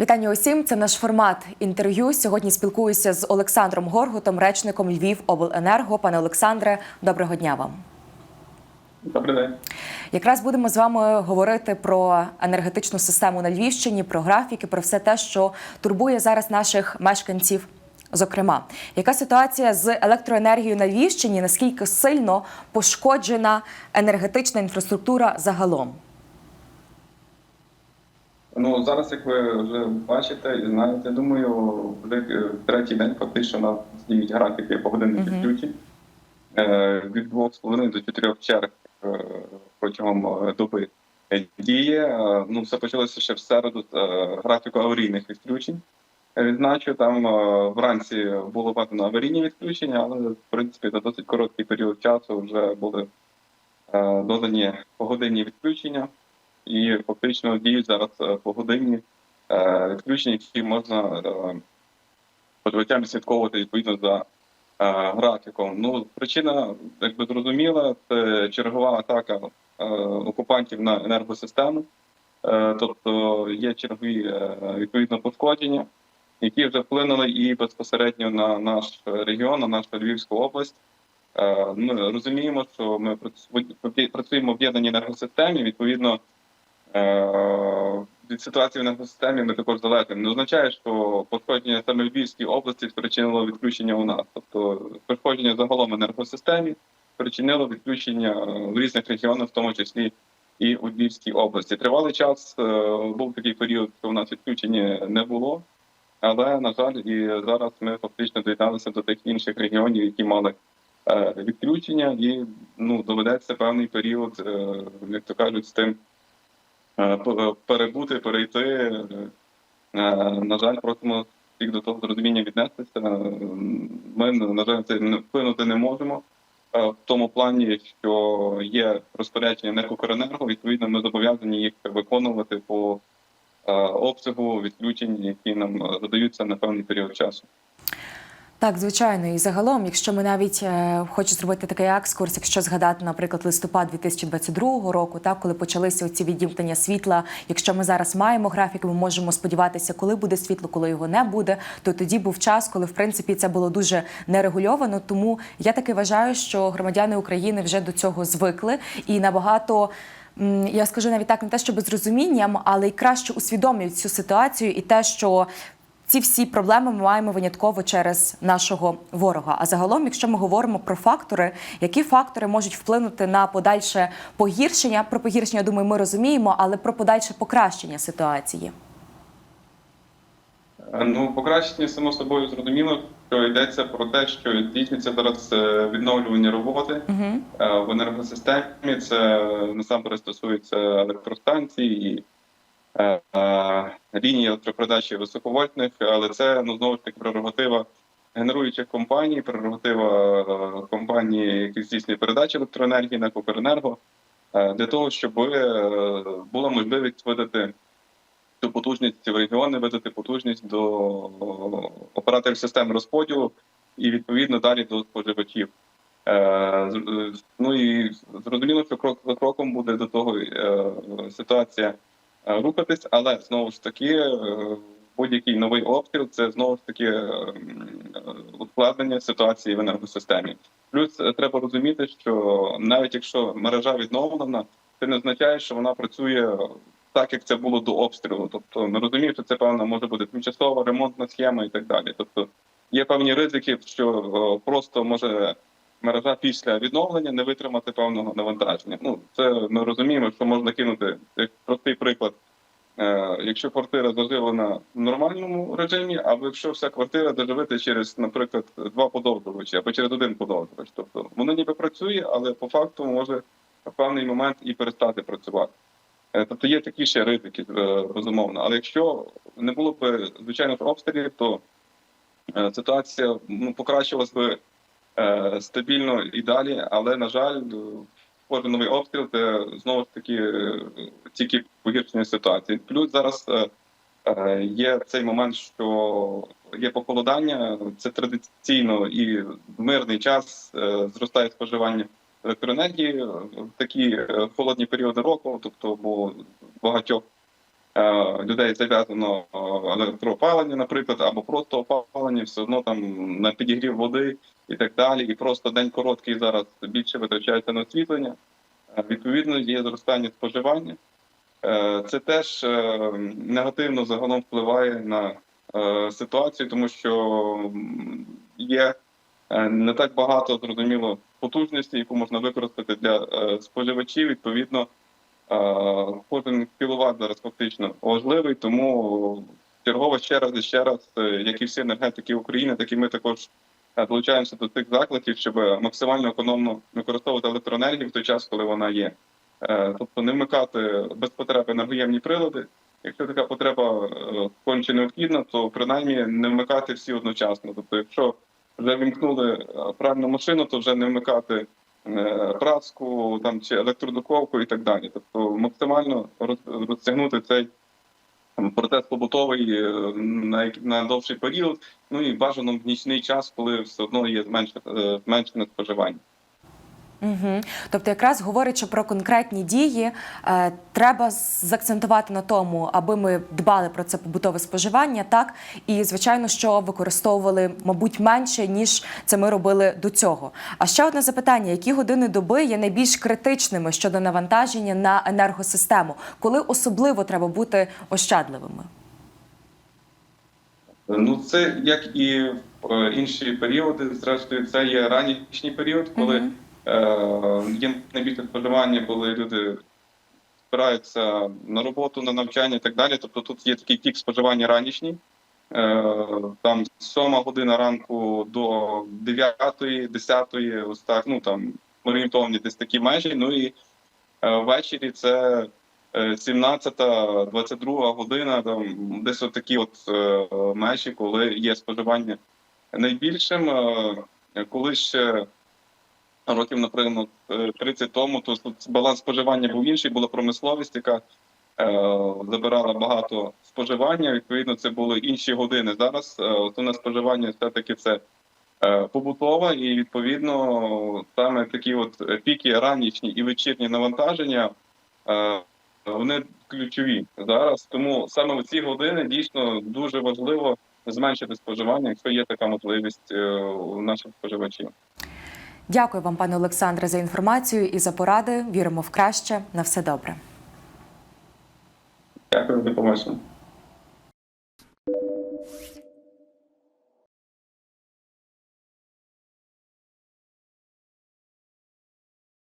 Вітання усім. Це наш формат інтерв'ю. Сьогодні спілкуюся з Олександром Горгутом, речником Львів обленерго. Пане Олександре, доброго дня вам. Добрий день. Якраз будемо з вами говорити про енергетичну систему на Львівщині, про графіки, про все те, що турбує зараз наших мешканців. Зокрема, яка ситуація з електроенергією на Львівщині? Наскільки сильно пошкоджена енергетична інфраструктура загалом? Ну зараз, як ви вже бачите і знаєте, думаю, вже третій день фактично нас діють графіки погодинних відключень Е, від 2,5 до 4 черг е, протягом е, доби діє. Ну, все почалося ще в середу з графіку аварійних відключень. Відзначу, там вранці було введено аварійні відключення, але в принципі за досить короткий період часу вже були додані погодинні відключення. І фактично діють зараз е, погодинні е, відключення, які можна е, споживачам відслідковувати відповідно за е, графіком. Ну причина, якби зрозуміла, це чергова атака е, окупантів на енергосистему, Е, тобто є чергові е, відповідно пошкодження, які вже вплинули і безпосередньо на наш регіон, на нашу Львівську область. Е, Ми розуміємо, що ми працю- працюємо в об'єднаній енергосистемі. Відповідно, е, від ситуації в енергосистемі ми також залежимо. Не означає, що пошкодження саме в Львівській області спричинило відключення у нас. Тобто пошкодження загалом в енергосистемі спричинило відключення е, в різних регіонах, в тому числі і у Львівській області. Тривалий час е, був такий період, що у нас відключення не було. Але на жаль, і зараз ми фактично доєдналися до тих інших регіонів, які мали е, відключення, і ну доведеться певний період, е, як то кажуть, з тим е, перебути, перейти. Е, На жаль, просимо всіх до того з розуміння віднестися. Ми на жаль це вплинути не можемо. е, В тому плані, що є розпорядження «Енергокоренерго», відповідно, ми зобов'язані їх виконувати по е, обсягу відключень, які нам е, задаються на певний період часу. Так, звичайно, і загалом, якщо ми навіть е, хочу зробити такий екскурс, якщо згадати, наприклад, листопад 2022 року, так коли почалися ці відімкнення світла. Якщо ми зараз маємо графік, ми можемо сподіватися, коли буде світло, коли його не буде. То тоді був час, коли в принципі це було дуже нерегульовано. Тому я таки вважаю, що громадяни України вже до цього звикли і набагато. Я скажу навіть так, не те, щоб з розумінням, але й краще усвідомлюють цю ситуацію і те, що ці всі проблеми ми маємо винятково через нашого ворога. А загалом, якщо ми говоримо про фактори, які фактори можуть вплинути на подальше погіршення? Про погіршення, я думаю, ми розуміємо, але про подальше покращення ситуації. Ну, покращення само собою зрозуміло, що йдеться про те, що здійснюється зараз е, відновлювання роботи Угу. е, в енергосистемі. Це насамперед стосується електростанцій і е, е, ліній електропередачі високовольтних, але це ну знову ж таки прерогатива генеруючих компаній, прерогатива е, компанії, які здійснює передачі електроенергії на Кукренерго, е, для того, щоб була можливість видати цю потужність в регіони, видати потужність до операторів систем розподілу і відповідно далі до споживачів. Ну і зрозуміло, що крок за кроком буде до того ситуація рухатись, але знову ж таки е, будь-який новий обстріл це знову ж таки е, е, ускладнення ситуації в енергосистемі. Плюс е, треба розуміти, що навіть якщо мережа відновлена, це не означає, що вона працює так, як це було до обстрілу. Тобто ми розуміємо, що це певна може бути тимчасова ремонтна схема і так далі. Тобто є певні ризики, що е, просто може мережа після відновлення не витримати певного навантаження. Ну це ми розуміємо, що можна кинути як простий приклад. Е, Якщо квартира заживлена в нормальному режимі, або якщо вся квартира доживити через, наприклад, два подовжувачі або через один подовжувач, тобто воно ніби працює, але по факту може в певний момент і перестати працювати. Е, Тобто є такі ще ризики, е, безумовно. Але якщо не було б звичайних обстрілів, то ситуація ну, покращилась би стабільно і далі. Але на жаль, е, кожен новий обстріл це знову ж таки е, тільки погіршення ситуації. Плюс зараз е, е, є цей момент, що є похолодання. Це традиційно і в мирний час е, зростає споживання електроенергії в такі е, холодні періоди року, тобто бо багатьох е, людей зав'язано е, електроопалення, наприклад, або просто опалення, все одно там на підігрів води і так далі. І просто день короткий зараз більше витрачається на освітлення. Е, Відповідно, є зростання споживання. Е, Це теж е, негативно загалом впливає на е, ситуацію, тому що є е, не так багато зрозуміло потужності, яку можна використати для е, споживачів. Відповідно, е, кожен кіловат зараз фактично важливий, тому чергово ще раз і ще раз, е, як і всі енергетики України, так і ми також е, долучаємося до цих закликів, щоб максимально економно використовувати електроенергію в той час, коли вона є. Е, Тобто не вмикати без потреби енергоємні прилади. Якщо така потреба конче необхідна, то принаймні не вмикати всі одночасно. Тобто, якщо вже вімкнули пральну машину, то вже не вмикати праску там чи електродуховку і так далі. Тобто максимально роз- розтягнути цей процес побутовий е, на, на довший період. Ну і бажано в нічний час, коли все одно є е, зменшене споживання. Угу. Тобто, якраз говорячи про конкретні дії, е, треба заакцентувати на тому, аби ми дбали про це побутове споживання, так і звичайно, що використовували, мабуть, менше ніж це ми робили до цього. А ще одне запитання: які години доби є найбільш критичними щодо навантаження на енергосистему, коли особливо треба бути ощадливими? Ну, це як і в е, інші періоди. Зрештою, це є ранішній період, коли Мгм. Е, є найбільше споживання, коли люди збираються на роботу, на навчання і так далі. Тобто тут є такий пік споживання ранішній. Е, там 7 година ранку до 9, 10, ось ну там орієнтовні десь такі межі. Ну і е, ввечері це е, 17, 22 година, там десь от такі от межі, коли є споживання найбільшим. Коли ще років, наприклад, е, 30 тому, то тут баланс споживання був інший, була промисловість, яка е, забирала багато споживання. Відповідно, це були інші години. Зараз е, основне споживання все-таки це е, побутова, і відповідно саме такі от піки, ранішні і вечірні навантаження. е, Вони ключові зараз, тому саме у ці години дійсно дуже важливо зменшити споживання, якщо є така можливість е, у наших споживачів. Дякую вам, пане Олександре, за інформацію і за поради. Віримо в краще. На все добре. Дякую, до побачення.